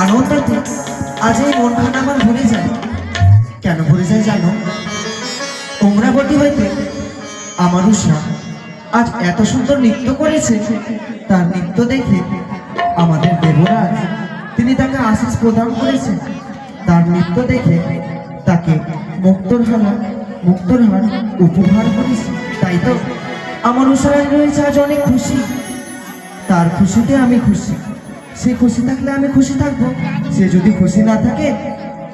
আনন্দতে আজ এই মন খানা আমার ভরে যায়। কেন ভরে যায় জানো? উমরাবতী হইতে আমার উষা আজ এত সুন্দর নৃত্য করেছে, তার নৃত্য দেখে আমাদের দেবরাজ, তিনি তাকে আশিস প্রদান করেছেন। তার নৃত্য দেখে তাকে মুক্তর হারা, মুক্তর হার উপহার করেছে। তাই তো আমার উষারায় রয়েছে আজ অনেক খুশি। তার খুশিতে আমি খুশি। সে খুশি থাকলে আমি খুশি থাকব। সে যদি খুশি না থাকে,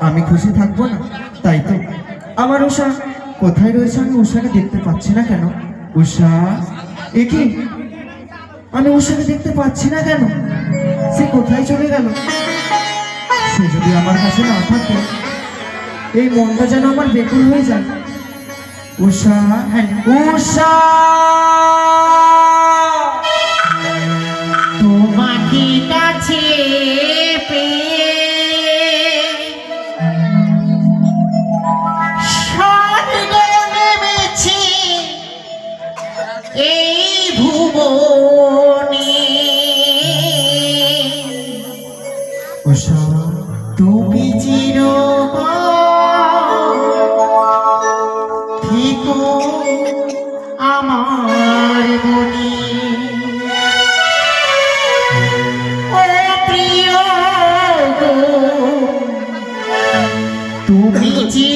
আমি খুশি থাকব না। তাই তো? আমার উষা কোথায় রয়েছে আমি উষাকে দেখতে পাচ্ছি না কেন? উষা এ কি? আমি উষাকে দেখতে পাচ্ছি না কেন? সে কোথায় চলে গেল? সে যদি আমার কাছে না থাকে, এই মনটা যেন আমার বেকুল হয়ে যায়। উষা হ্যাঁ উষা ভুবনে। তুমি চির থেকো আমার মনে। ও প্রিয় তুমি চির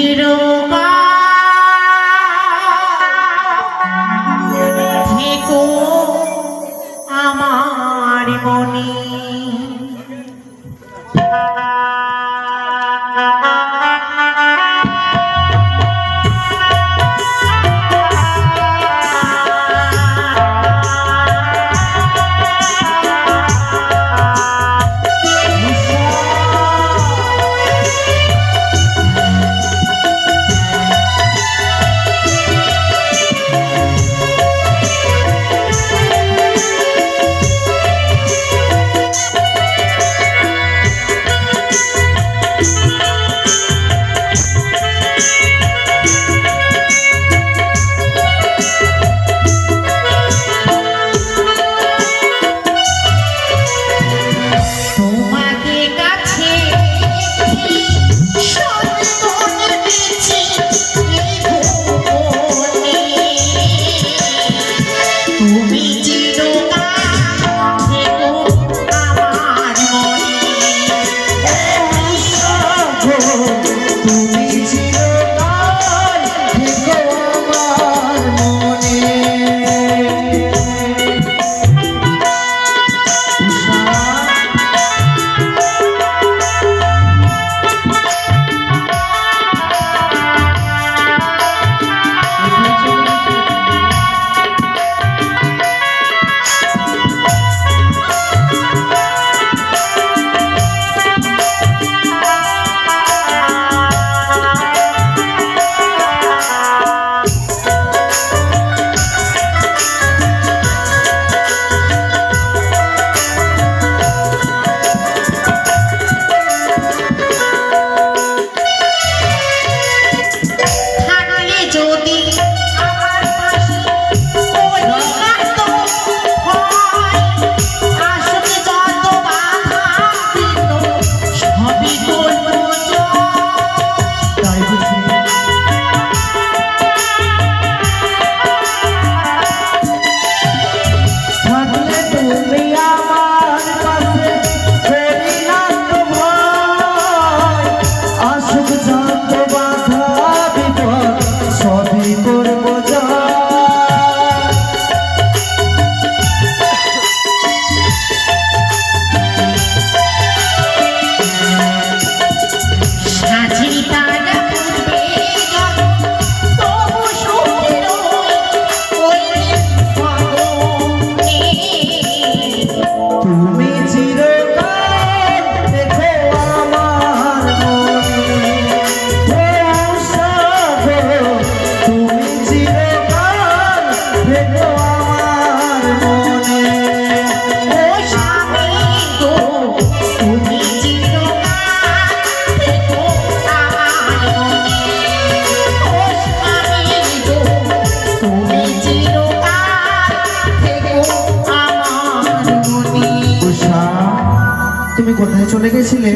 কোথায় চলে গেছিলে?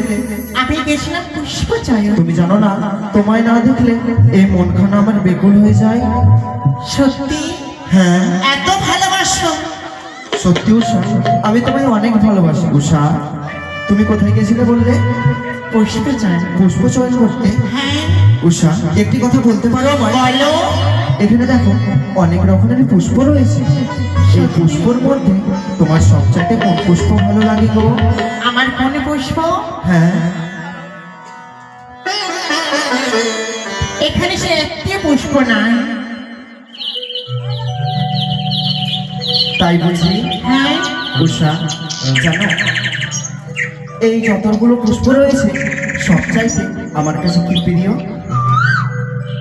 আমি গেছিলাম পুষ্প চয়ন তুমি জানো না তোমায় না দেখলে এই মনখানা আমার বেকুল হয়ে যায়। সত্যি? হ্যাঁ। এত ভালোবাসো। সত্যি উষা আমি তোমায় অনেক ভালোবাসি উষা। তুমি কোথায় গেছিলে বললে? পুষ্প চয়ন পুষ্প চয়ন করতে। হ্যাঁ। উষা একটি কথা বলতে পারো বলো। এখানে দেখো অনেক রকমের পুষ্প রয়েছে। সেই পুষ্পর মধ্যে তোমার সবচাইতে কোন পুষ্প ভালো লাগে গো? আমার কোন পুষ্প? হ্যাঁ। এখানে সে একটি পুষ্প নাই। তাই বুঝি হ্যাঁ। উষা জানো এই যতগুলো পুষ্প রয়েছে সবচাইতে আমার কাছে কি প্রিয়?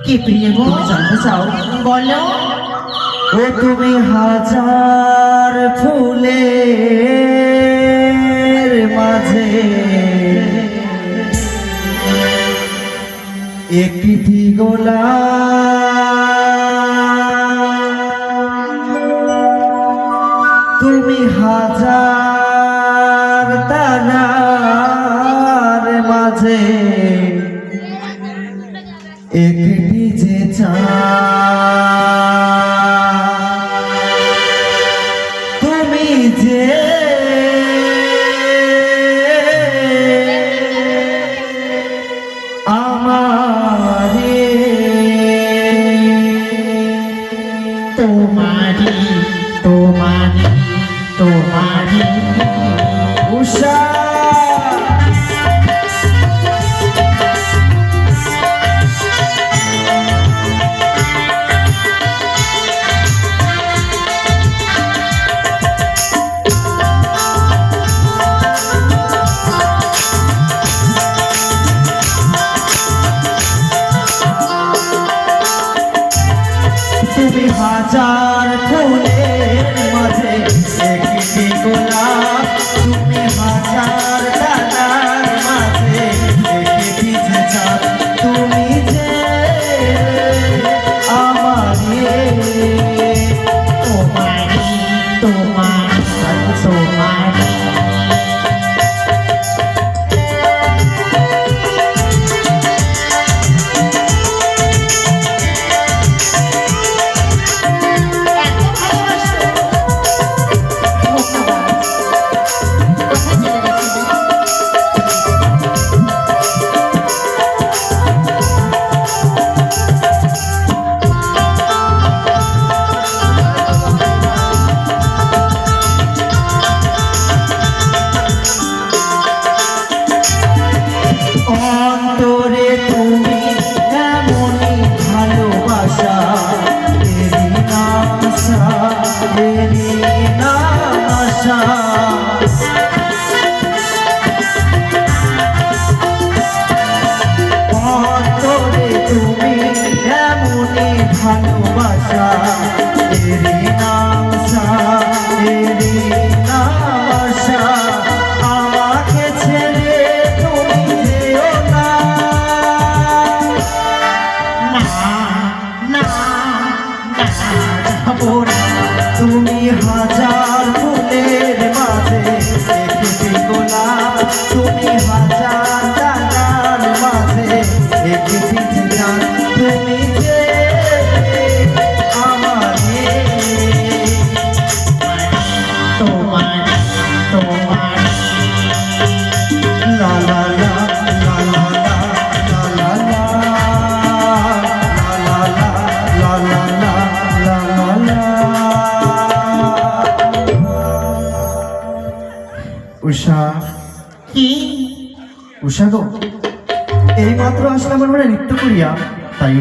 কি প্রিয় গো? জানতে চাও? বলো। ও তুমি হাজার ফুলের মাঝে। একটি গোলা তুমি হাজার তারার মাঝে। একটি যে না আশা। বাঁচা হেল্ল এই মাত্র আসলে আমার মনে নিত্য করিয়া